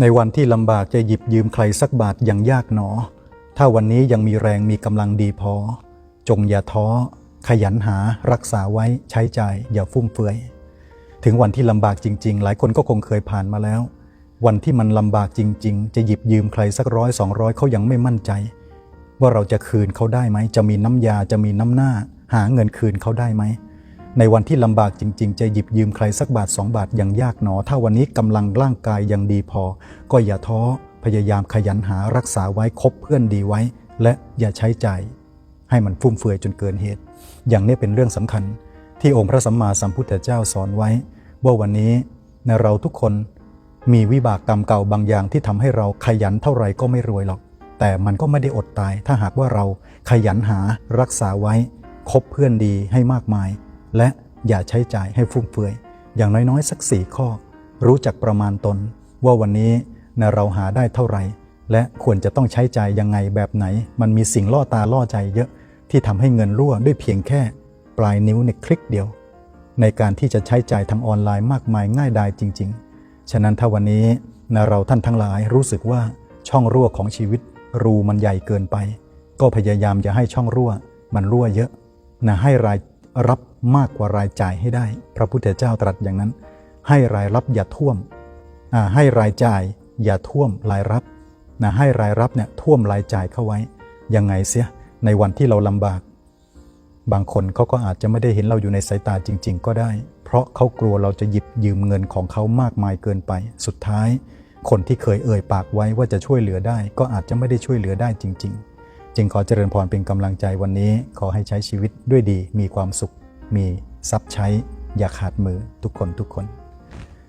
ในวันที่ลำบากจะหยิบยืมใครสักบาทยังยากหนอ ถ้าวันนี้ยังมีแรงมีกำลังดีพอ จงอย่าท้อ ขยันหารักษาไว้ใช้ใจ่ายอย่าฟุ่มเฟือย ถึงวันที่ลำบากจริง ๆ หลายคนก็คงเคยผ่านมาแล้ว วันที่มันลำบากจริง ๆ จะหยิบยืมใครสักร้อยสองร้อยเขายังไม่มั่นใจ ว่าเราจะคืนเขาได้ไหม จะมีน้ำยาจะมีน้ำหน้า หาเงินคืนเขาได้ไหม ในวันที่ลำบากจริง ๆ จะหยิบยืมใครสักบาทสองบาทยังยากหนอ ถ้าวันนี้กำลังร่างกายยังดีพอ ก็อย่าท้อพยายามขยันหารักษาไว้คบเพื่อนดีไว้ และอย่าใช้ใจ ให้มันฟุ่มเฟือยจนเกินเหตุ อย่างนี้เป็นเรื่องสำคัญ ที่องค์พระสัมมาสัมพุทธเจ้าสอนไว้ ว่าวันนี้ในเราทุกคนมีวิบากกรรมเก่าบางอย่างที่ทำให้เราขยันเท่าไหร่ก็ไม่รวยหรอก แต่มันก็ไม่ได้อดตาย ถ้าหากว่าเราขยันหารักษาไว้คบเพื่อนดีให้มากมาย และอย่าใช้จ่ายให้ฟุ่มเฟือย อย่างน้อยๆ สักสี่ข้อ รู้จักประมาณตน ว่าวันนี้ในเราหาได้เท่าไหร่ และควรจะต้องใช้จ่ายยังไงแบบไหน มันมีสิ่งล่อตาล่อใจเยอะที่ทำให้เงินรั่วด้วยเพียงแค่ ปลายนิ้วในคลิกเดียว ในการที่จะใช้จ่ายทางออนไลน์มากมายง่ายดายจริง ๆ ฉะนั้นถ้าวันนี้นะเราท่านทั้งหลายรู้สึกว่าช่องรั่วของชีวิต รูมันใหญ่เกินไป ก็พยายามอย่าให้ช่องรั่ว มันรั่วเยอะนะให้ราย รับมากกว่ารายจ่ายให้ได้ พระพุทธเจ้าตรัสอย่างนั้น ให้รายรับอย่าท่วมให้รายจ่ายอย่าท่วมรายรับนะให้รายรับเนี่ยท่วมรายจ่ายเข้าไว้ยังไงเสียในวันที่เราลำบาก บางคนเขาก็อาจจะไม่ได้เห็นเราอยู่ในสายตาจริง ๆ ก็ได้ เพราะเขากลัวเราจะหยิบยืมเงินของเขามากมายเกินไป สุดท้าย คนที่เคยเอ่ยปากไว้ว่าจะช่วยเหลือได้ ก็อาจจะไม่ได้ช่วยเหลือได้จริง ๆ จึงขอเจริญพรเป็นกำลังใจวันนี้ขอให้ใช้ชีวิตด้วยดี มีความสุข มีทรัพย์ใช้ อย่าขาดมือทุกคนทุกคน